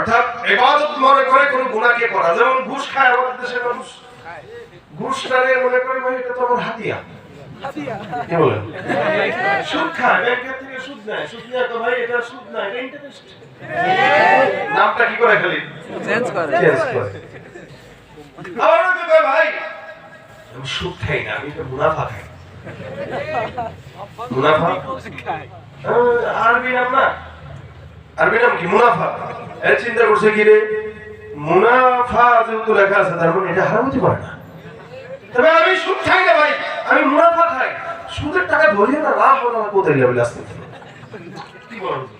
অর্থাৎ এবাদত মনে করে কোনো গুণাকে করা। যেমন ঘুষ খায় আমাদের দেশের মানুষ। ঘুষটারে মনে করে ভাই এটা তো আমার হাতিয়া। কি বলেন? সুদ খায় ব্যাংকের থেকে সুদ নেয়। সুদ নেয় তো ভাই এটা সুদ না এটা ইন্টারেস্ট নামটা কি করে খালি? চেঞ্জ করে। চেঞ্জ করে। আবার অনেকে ভাই আমি সুদ খাই না আমি তো মুনাফা খাই। মুনাফা? আরবি নাম না? আরবি নাম কি? মুনাফা। এর চিন্তা করছে কি রে? মুনাফা যেহেতু লেখা আছে, তার মানে এটা হারাম হতে না। তবে আমি সুদ খাই না ভাই, আমি মুনাফা খাই। সুদের টাকা ধরিয়ে না, লাভ হলো না, কোথায় যাবে আসতে কি বলো তা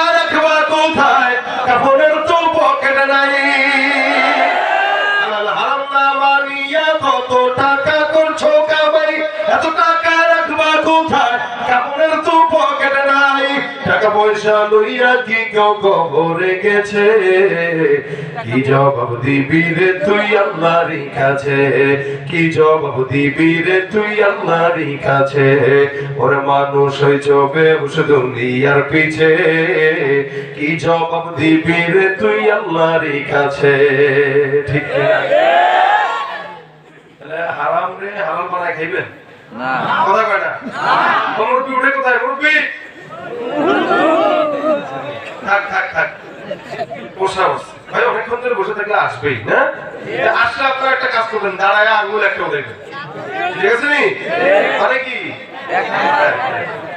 টাকা পয়সা লইয়া কি কেউ কবরে গেছে কি জবাব দিবি রে তুই আল্লাহরই কাছে? কি জবাব দিবি রে তুই আল্লাহরই কাছে? ওরে মানুষ হয়েছ বেহুশ দুনিয়ার পিছে। কি জবাব দিবি রে তুই আল্লাহরই কাছে? ঠিক তাহলে হারাম রে হালাল বানায় খাইবেন? না। কথা কয় না? তো মুরব্বি উঠে কোথায়? মুরব্বি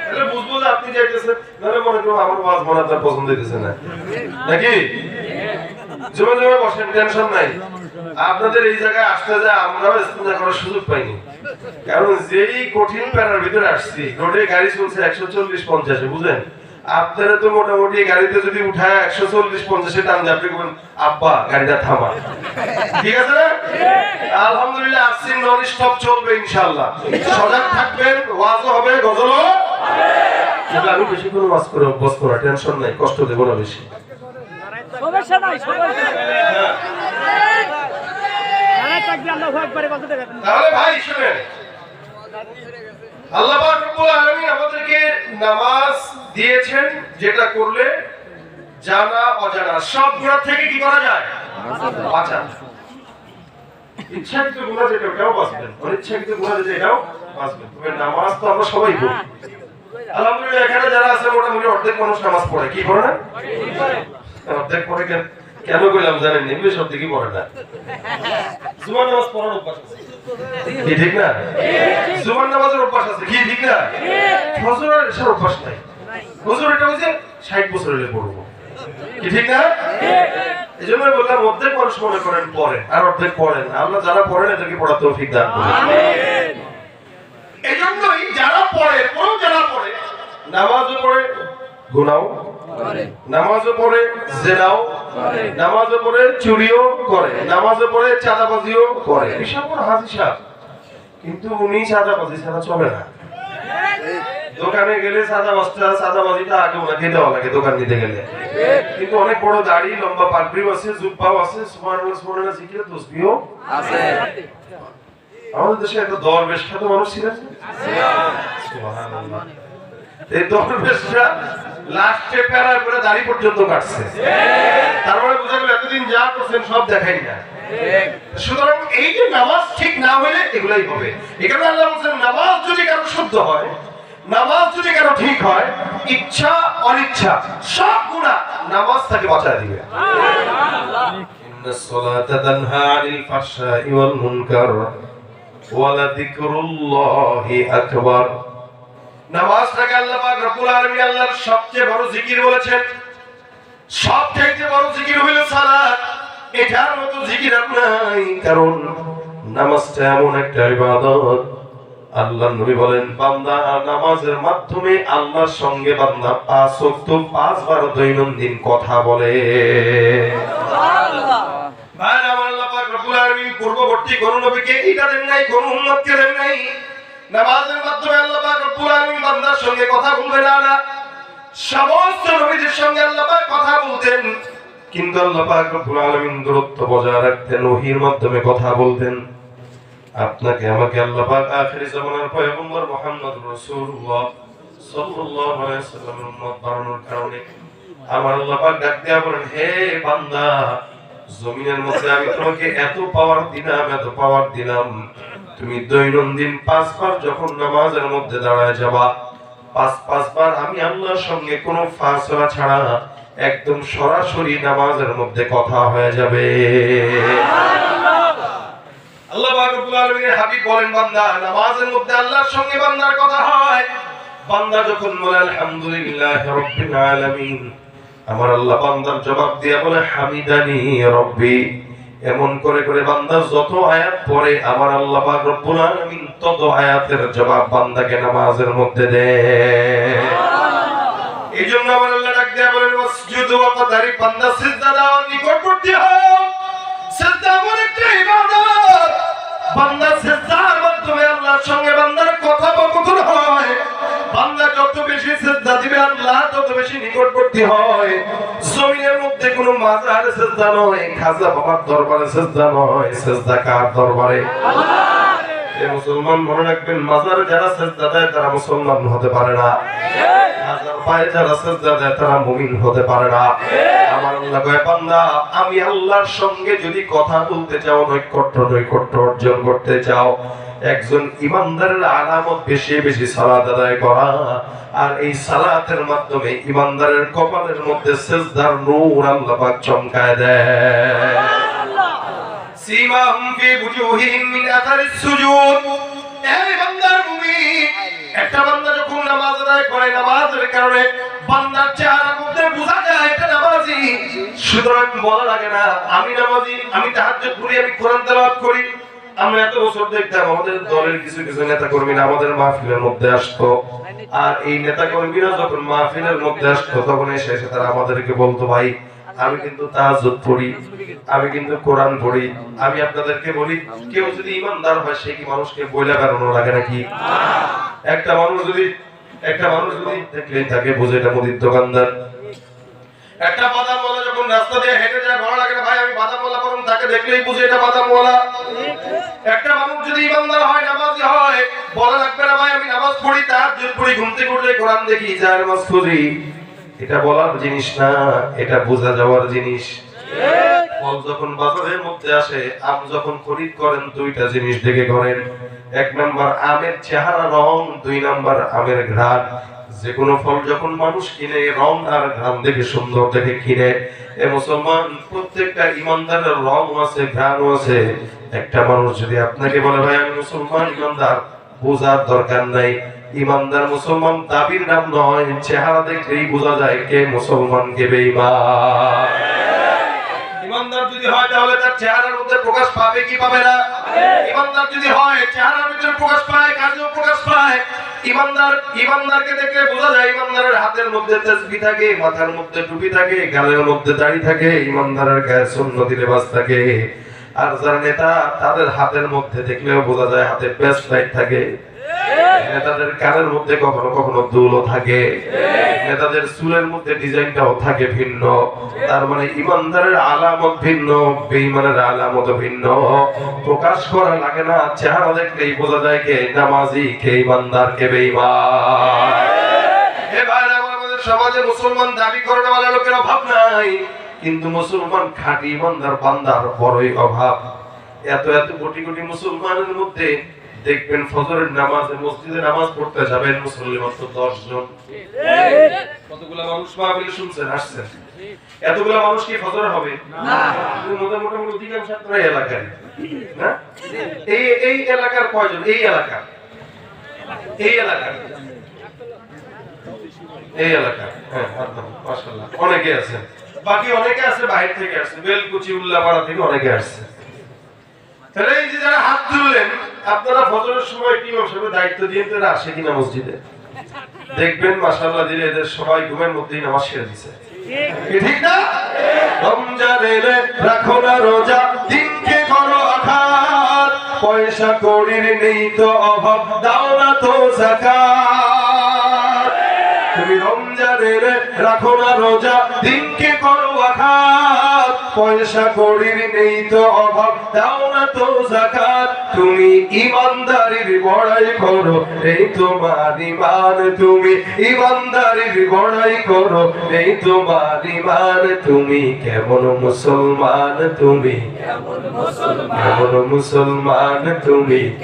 মানে বুঝব আপনি যাইতেছেন মনে আমার ওয়াজ মনে পছন্দ নাকি? জমে জমে টেনশন নাই। আপনাদের এই জায়গায় আসতে যায় আমরাও ইস্তেঞ্জা করার সুযোগ পাইনি। কারণ যেই কঠিন প্যারার ভিতরে আসছি, রোডে গাড়ি চলছে একশো চল্লিশ পঞ্চাশে, বুঝলেন? আপনারা তো মোটামুটি গাড়িতে যদি উঠায় একশো চল্লিশ পঞ্চাশে টান দিয়ে, আপনি বলবেন, আব্বা, গাড়িটা থামা। ঠিক আছে না? আলহামদুলিল্লাহ আসছি নন স্টপ চলবে ইনশাল্লাহ সজাগ থাকবেন, ওয়াজও হবে, গজলও আমি বেশি কোনো ওয়াজ করে অভ্যস্ত না, টেনশন নাই, কষ্ট দেবো না বেশি। আল্লাহ একবারে তাহলে ভাই শুনেন। আল্লাহ রব্বুল আলামিন আমাদেরকে নামাজ দিয়েছেন যেটা করলে জানা অজানা সব গুণা থেকে কি করা যায়? বাঁচা। ইচ্ছাকৃত গুণা যেটা ওটাও বাঁচবেন। অনিচ্ছাকৃত গুণা যেটা এটাও বাঁচবেন। তবে নামাজ তো আমরা সবাই পড়ি আলহামদুলিল্লাহ এখানে যারা আছে মোটামুটি অর্ধেক মানুষ নামাজ পড়ে। কি পড়ে না? অর্ধেক পড়ে কেন? কেন কইলাম জানেন এমনি সব দিকে পড়ে না। জুমার নামাজ পড়ার অভ্যাস আছে। কি ঠিক না? জুমার নামাজের অভ্যাস আছে কি ঠিক না? ফজর আর এসার অভ্যাস নাই। ফজর এটা হচ্ছে ষাট বছর হলে পড়ব কি ঠিক না? এই জন্য বললাম অর্ধেক মানুষ মনে করেন পড়েন আর অর্ধেক পড়েন আল্লাহ যারা পড়েন এদেরকে দান করুন। এই জন্যই যারা পড়ে কোন যারা পড়ে নামাজও পড়ে গুনাও নামাজও পড়ে জেনাও। নামাজও পড়ে চুরিও করে। নামাজও পড়ে চাঁদাবাজিও করে। বড় হাজি সাহেব। কিন্তু উনি চাঁদাবাজি ছাড়া চলে না। দোকানে গেলে চাঁদা বস্তা চাঁদাবাজিটা আগে ওনাকে দেওয়া লাগে দোকান নিতে গেলে। কিন্তু অনেক বড় দাড়ি লম্বা পাগড়িও আছে জুব্বাও আছে সুবহানাল্লাহ সুবহানাল্লাহ জিকির তসবিহও আছে। আমাদের দেশে একটা দরবেশ খ্যাত মানুষ ছিলেন সুবহানাল্লাহ। এই দরবেশরা লাস্টে প্যারা করে দাড়ি পর্যন্ত কাটছে তার মানে বোঝা গেল এতদিন যা করছেন সব দেখাই না ঠিক সুতরাং এই যে নামাজ ঠিক না হলে এগুলাই হবে এখানে আল্লাহ বলছেন নামাজ যদি কারো শুদ্ধ হয় নামাজ যদি কারো ঠিক হয় ইচ্ছা অনিচ্ছা সব গুণা নামাজ তাকে বাঁচায় দিবে إن الصلاة تنهى عن الفحشاء والمنكر ولذكر الله أكبر নামাজটাকে আল্লাহ পাক রব্বুল আলামিন আল্লাহর সবচেয়ে বড় জিকির বলেছেন। সব থেকে বড় জিকির সালাত। এটার মতো জিকির আর নাই কারণ নামাজটা এমন একটা ইবাদত। আল্লাহ নবী বলেন বান্দা নামাজের মাধ্যমে আল্লাহর সঙ্গে বান্দা পাঁচ ওয়াক্ত পাঁচবার দৈনন্দিন কথা বলে। ভাই আমার আল্লাহ পাক রব্বুল আলামিন পূর্ববর্তী কোন নবীকে এটা দেন নাই কোন উম্মতকে দেন নাই। নামাজের মাধ্যমে আল্লাহ আলামিন বান্দার সঙ্গে কথা বলবে না না। সমস্ত নবীদের সঙ্গে আল্লাহ কথা বলতেন, কিন্তু আল্লাহ রব্বুল দূরত্ব বজায় রাখতেন ওহীর মাধ্যমে কথা বলতেন। আপনাকে, আমাকে আল্লাহ পাক জামানার পয়গম্বর সাল্লাল্লাহু আলাইহি উম্মত বানানোর কারণে আমার আল্লাহ পাক ডাক দেয়া বলেন, হে বান্দা, জমিনের মধ্যে আমি তোমাকে এত পাওয়ার দিলাম, এত পাওয়ার দিলাম তুমি দৈনন্দিন পাঁচবার যখন নামাজের মধ্যে দাঁড়ায় যাবা, পাঁচ, পাঁচবার আমি আল্লাহর সঙ্গে কোনো ফাসলা ছাড়া একদম সরাসরি নামাজের মধ্যে কথা হয়ে যাবে। আল্লাহ রব্বুল আলামিনের হাবিব বলেন, বান্দা, নামাজের মধ্যে আল্লাহর সঙ্গে বান্দার কথা হয়। বান্দা যখন বলে, আলহামদুলিল্লাহ রাব্বিল আলামিন, আমার আল্লাহ বান্দার জবাব দিয়ে বলে, হামিদানি রব্বি। এমন করে করে বান্দা যত আয়াত পড়ে, আমার আল্লাহ পাক রব্বুল আলামিন তত আয়াতের জবাব বান্দাকে নামাজের মধ্যে দেয় এই জন্য আমার আল্লাহ ডাক দেয়া বলেন, মসজিদ ওয়া কাদারি বান্দা সিজদা দাও নিকটবর্তী হও সিজদা এমন একটা ইবাদত। বান্দা সিজদার যত বেশি সিজদা দিবে আল্লাহ তত বেশি নিকটবর্তী হয়। জমিনের মধ্যে কোনো মাজার সিজদা নয় খাজা বাবার দরবারে সিজদা নয়। সিজদা কার দরবারে? মুসলমান মনে রাখবেন মাজারে যারা সিজদা দেয় তারা মুসলমান হতে পারে না। হাজার পায়ে যারা সেজদা দেয় তারা মুমিন হতে পারে না। আমার আল্লাহ কয় বান্দা আমি আল্লাহর সঙ্গে যদি কথা বলতে চাও নৈকট্য নৈকট্য অর্জন করতে চাও একজন ইমানদারের আলামত বেশি বেশি সালাত আদায় করা আর এই সালাতের মাধ্যমে ইমানদারের কপালের মধ্যে সেজদার নূর আল্লাহ পাক চমকায় দেয়। সীমাহুম ফি বুজুহিহিম মিন আথারিস সুজুদ। এই বান্দার মুমিন, একটা বান্দা যখন নামাজ আদায় করে, নামাজের কারণে বান্দার চেহারার মধ্যে বোঝা যায় এটা নামাজি। সুতরাং বলা লাগে না, আমি নামাজি, আমি তাহাজ্জুদ করি, আমি কোরআন তেলাওয়াত করি। আমরা এত বছর দেখতাম, আমাদের দলের কিছু কিছু নেতা কর্মীরা আমাদের মাহফিলের মধ্যে আসতো। আর এই নেতা কর্মীরা যখন মাহফিলের মধ্যে আসতো, তখন এসে এসে তারা আমাদেরকে বলতো, ভাই, আমি কিন্তু তাহাজ্জুদ পড়ি, আমি কিন্তু কোরআন পড়ি, আমি আপনাদেরকে বলি, কেউ যদি ইমানদার হয়, সে কি মানুষকে বইলা বেড়ানো লাগে নাকি? একটা মানুষ যদি, একটা মানুষ যদি দেখলেই তাকে বুঝে এটা মুদির দোকানদার। একটা বাদামওয়ালা রাস্তা দিয়ে হেঁটে যায়, ভালো লাগে না, ভাই, আমি বাদামওয়ালা করুন, তাকে দেখলেই এটা বাদামওয়ালা। একটা মানুষ যদি ইমানদার হয়, নামাজি হয়, বলা লাগবে না, ভাই, আমি নামাজ পড়ি, তার পড়ি, ঘুম থেকে উঠলে কোরআন দেখি, যার পড়ি এটা বলার জিনিস না, এটা বোঝা যাওয়ার জিনিস। ফল যখন বাজারের মধ্যে আসে, আম যখন খরিদ করেন, দুইটা জিনিস দেখে করেন। এক নাম্বার আমের চেহারা রং, দুই নাম্বার আমের ঘ্রাণ। যে কোনো ফল যখন মানুষ কিনে, রং আর ঘ্রাণ দেখে সুন্দর দেখে কিনে। এ মুসলমান, প্রত্যেকটা ইমানদারের রং আছে, ঘ্রাণও আছে। একটা মানুষ যদি আপনাকে বলে, ভাই, আমি মুসলমান, ইমানদার, বোঝার দরকার নাই। ইমানদার মুসলমান দাবির নাম নয়, চেহারা দেখলেই বোঝা যায় কে মুসলমান, কে বেঈমান। ইমানদার যদি হয়, তাহলে তার চেহারার মধ্যে প্রকাশ পাবে কি পাবে না? ইমানদার যদি হয়, চেহারার ভিতরে প্রকাশ পায়, কাজেও প্রকাশ পায়। ইমানদার, ইমানদারকে দেখলে বোঝা যায় ইমানদারের হাতের মধ্যে তেসবি থাকে, মাথার মধ্যে টুপি থাকে, গালের মধ্যে দাড়ি থাকে, ইমানদারের গায়ে সুন্নতি লেবাস থাকে। আর যারা নেতা, তাদের হাতের মধ্যে দেখলেও বোঝা যায় হাতে বেস্ট লাইট থাকে। নেতাদের কানের মধ্যে কখনো কখনো দুলও থাকে। নেতাদের চুলের মধ্যে ডিজাইনটাও থাকে ভিন্ন। তার মানে ইমানদারের আলামত ভিন্ন, বেঈমানের আলামত ভিন্ন। প্রকাশ করা লাগে না, চেহারা দেখলেই বোঝা যায় কে নামাজি, কে ইমানদার, কে আমাদের সমাজে মুসলমান দাবি করার লোকের অভাব নাই, কিন্তু মুসলমান খাঁটি ইমানদার বান্দার বড়ই অভাব। এত এত কোটি কোটি মুসলমানের মধ্যে দেখবেন ফজরের নামাজে মসজিদে নামাজ পড়তে যাবেন মুসল্লি মাত্র দশ জন। কতগুলা মানুষ মাহফিলে শুনছেন আসছেন? এতগুলা মানুষ কি ফজর হবে? না। মোটামুটি অধিকাংশ আপনারা এলাকার না? এই এই এলাকার কয়জন? এই এলাকার। এই এলাকার। এই এলাকা হ্যাঁ মাশাআল্লাহ। অনেকে আছেন। বাকি অনেকে আছে বাইরে থেকে আসছে। বেলকুচি উল্লাপাড়া থেকে অনেকে আসছে। তাহলে এই যে যারা হাত তুললেন আপনারা ফজরের সময় হিসেবে দায়িত্ব দিয়ে তো এরা আসে কিনা মসজিদে? দেখবেন, মাশাআল্লাহ, দিলে এদের সবাই ঘুমের মধ্যেই নামাজ সেরে ঠিক না? রমজান এলে রাখো না রোজা, দিনকে করো আঘাত। পয়সা করির নেই তো অভাব, দাও না তো তুমি রমজান এলে রাখো না রোজা, দিনকে করো আঘাত। পয়সা করির নেই তো অভাব দাও না তো জাকাত। তুমি ইমানদারির বড়াই করো এই তোমার ইমান তুমি ইমানদারির বড়াই করো এই তোমার ইমান তুমি কেমন মুসলমান তুমি? কেমন মুসলমান? তুমি?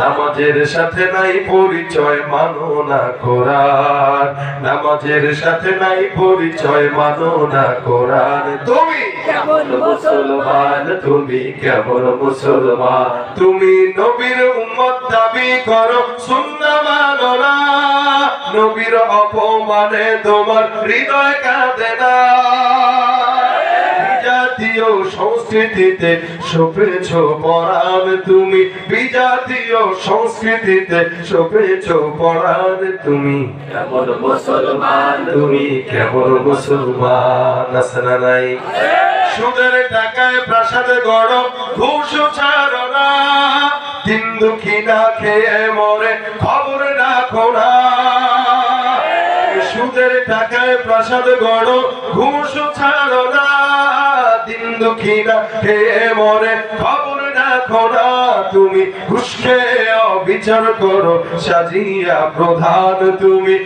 নামাজের সাথে নাই পরিচয় মানো না কোরআন। নামাজের সাথে নাই পরিচয় মানো না কোরআন। তুমি কেমন মুসলমান? তুমি কেমন মুসলমান? তুমি নবীর উম্মত দাবি করো সুন্না মানো না। নবীর অপমানে তোমার হৃদয় কাঁদে না। বিজাতীয় সংস্কৃতিতে সপেছ পরাণ তুমি। বিজাতীয় সংস্কৃতিতে সপেছ পরাণ তুমি। কেমন মুসলমান তুমি? কেমন মুসলমান আছে না নাই? সুদের টাকায় প্রাসাদে গড় ঘুষ ছাড়ো না। দিন দুঃখী না খেয়ে মরে খবর রাখো না। সুদের টাকায় প্রাসাদ গড় ঘুষ ছাড়ো না। দিন দুঃখী না খেয়ে মরে। খবর রাখো না তুমি খেয়ে অবিচার করো, সাজিয়া প্রধান তুমি।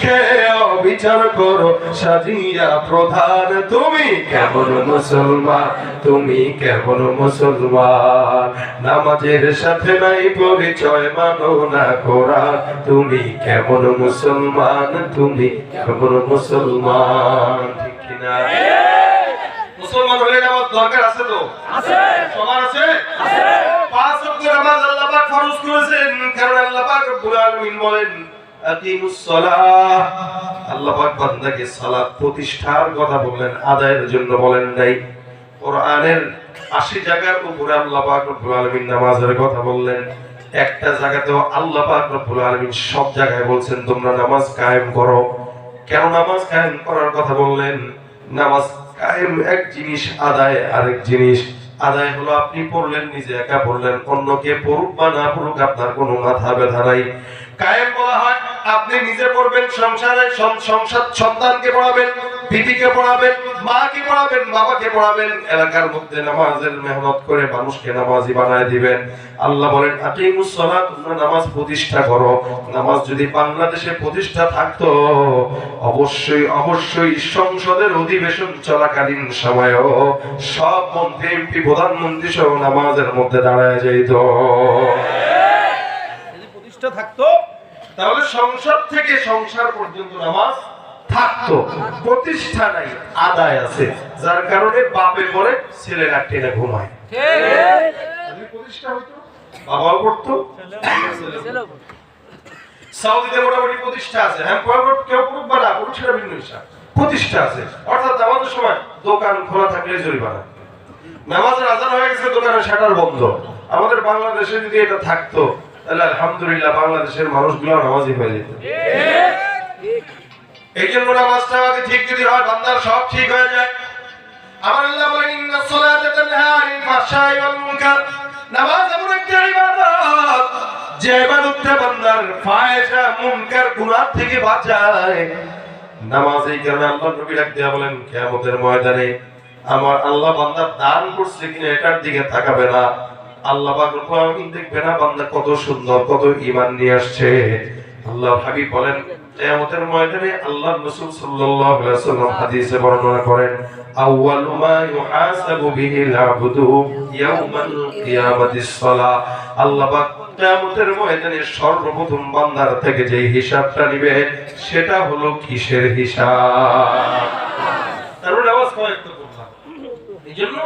খেয়ে অবিচার করো, সাজিয়া প্রধান তুমি। কেমন মুসলমান, তুমি কেমন মুসলমান। নামাজের সাথে নাই পরিচয়, মানো না কোরআন। তুমি কেমন মুসলমান, তুমি কেমন মুসলমান, ঠিক কিনা? মুসলমান হলে নামাজ দরকার আছে তো? আছে। সবার আছে? পাঁচ ওয়াক্ত নামাজ আল্লাহ পাক ফরজ করেছেন কারণ আল্লাহ পাক রব্বুল আলামিন বলেন আকিমুস সালাহ। আল্লাহ পাক বান্দাকে সালাত প্রতিষ্ঠার কথা বললেন আদায়ের জন্য বলেন নাই। কোরআনের 80 জায়গার উপরে আল্লাহ পাক রব্বুল আলামিন নামাজের কথা বললেন। একটা জায়গাতেও আল্লাহ পাক রব্বুল আলামিন সব জায়গায় বলছেন তোমরা নামাজ কায়েম করো। কেন নামাজ কায়েম করার কথা বললেন? নামাজ এক জিনিস আদায়, আরেক জিনিস আদায় হলো আপনি পড়লেন, নিজে একা পড়লেন, অন্যকে পড়ুক বা না পড়ুক আপনার কোনো মাথা ব্যথা নাই। কায়েম বলা হয়, আপনি নিজে পড়বেন, সংসারে সংসার সন্তানকে পড়াবেন, বিবিকে পড়াবেন মাকে পড়াবেন? বাবাকে পড়াবেন? এলাকার মধ্যে নামাজের মেহনত করে মানুষকে নামাজি বানায় দিবেন। আল্লাহ বলেন, আকিমুস তোমরা নামাজ প্রতিষ্ঠা করো। নামাজ যদি বাংলাদেশে প্রতিষ্ঠা থাকতো, অবশ্যই অবশ্যই সংসদের অধিবেশন চলাকালীন সময়ও সব মন্ত্রী, এমপি, প্রধানমন্ত্রী সহ নামাজের মধ্যে দাঁড়ায় যাইত। প্রতিষ্ঠা থাকতো, তাহলে সংসদ থেকে সংসার পর্যন্ত নামাজ থাকতো প্রতিষ্ঠা নাই আদায় আছে। যার কারণে বাপে পরে ছেলেরা টেনে ঘুমায়। প্রতিষ্ঠা হইতো বাবাও সাউদিতে মোটামুটি প্রতিষ্ঠা আছে। হ্যাঁ কেউ না ভিন্ন বিষয় প্রতিষ্ঠা আছে। অর্থাৎ নামাজের সময় দোকান খোলা থাকলে জরিমানা। নামাজের আজান হয়ে গেছে দোকানের শাটার বন্ধ। আমাদের বাংলাদেশে যদি এটা থাকতো তাহলে আলহামদুলিল্লাহ বাংলাদেশের মানুষগুলো নামাজি হয়ে যেত। এই জন্য নামাজটা আগে ঠিক যদি হয়, বান্দার সব ঠিক হয়ে যায়। আমার আল্লাহ বলেন, ইন্না সলাতা তানহা ওয়াল মুনকার। নামাজ এমন একটা ইবাদত, যে ইবাদতটা বান্দার ফায়সা মুনকার গুনাহ থেকে বাঁচায়। নামাজ এই কারণে আল্লাহ নবী ডাক দেয়া বলেন, কিয়ামতের ময়দানে আমার আল্লাহ বান্দা দান করছে কিনা এটার দিকে তাকাবে না। আল্লাহ পাক রব্বুল আলামিন দেখবে না বান্দা কত সুন্দর, কত ঈমান নিয়ে আসছে। আল্লাহ হাবিব বলেন ময়দানে আল্লাহ রাসূল সাল্লাল্লাহু আলাইহি ওয়াসাল্লাম হাদিসে বর্ণনা করেন মা ইউহাসাবু আবদু ইয়াউমাল কিয়ামাতিস সালাহ। আল্লাহ পাক ময়দানে সর্বপ্রথম বান্দার থেকে যে হিসাবটা নিবে, সেটা হলো কিসের হিসাব? তারপরে নামাজ কয়েক তো করলাম এই জন্য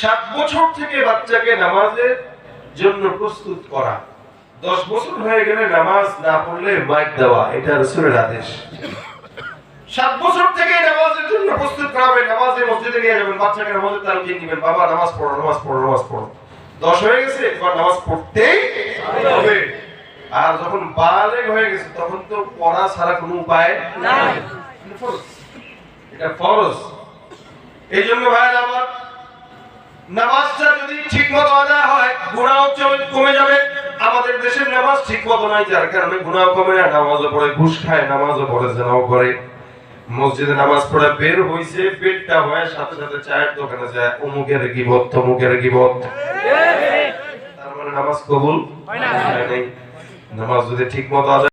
সাত বছর থেকে বাচ্চাকে নামাজের জন্য প্রস্তুত করা। দশ বছর হয়ে গেলে নামাজ না পড়লে মাইক দেওয়া, এটা রসুলের আদেশ। সাত বছর থেকে নামাজের জন্য প্রস্তুত করাবেন নামাজে মসজিদে নিয়ে যাবেন, বাচ্চাকে নামাজের বাবা নামাজ পড়ো নামাজ পড়ো নামাজ পড়ো। দশ হয়ে গেছে এবার নামাজ পড়তেই হবে। আর যখন হয়ে গেছে, তখন তো পড়া ছাড়া কোনো উপায় নাই। এটা ফরজ। এই জন্য ভাই আমার নামাজটা যদি ঠিক মতো আদায় হয় গুণাও কমে যাবে। আমাদের দেশের নামাজ ঠিক মতো নাই যার কারণে গুণাও কমে না নামাজও পড়ে ঘুষ খায় নামাজও পড়ে জেনাও করে। মসজিদে নামাজ পড়ে বের হইছে পেটটা হয় সাথে সাথে চায়ের দোকানে যায় অমুকের গিবত তমুকের গিবত। তার মানে নামাজ কবুল হয় নাই। নামাজ যদি ঠিক মতো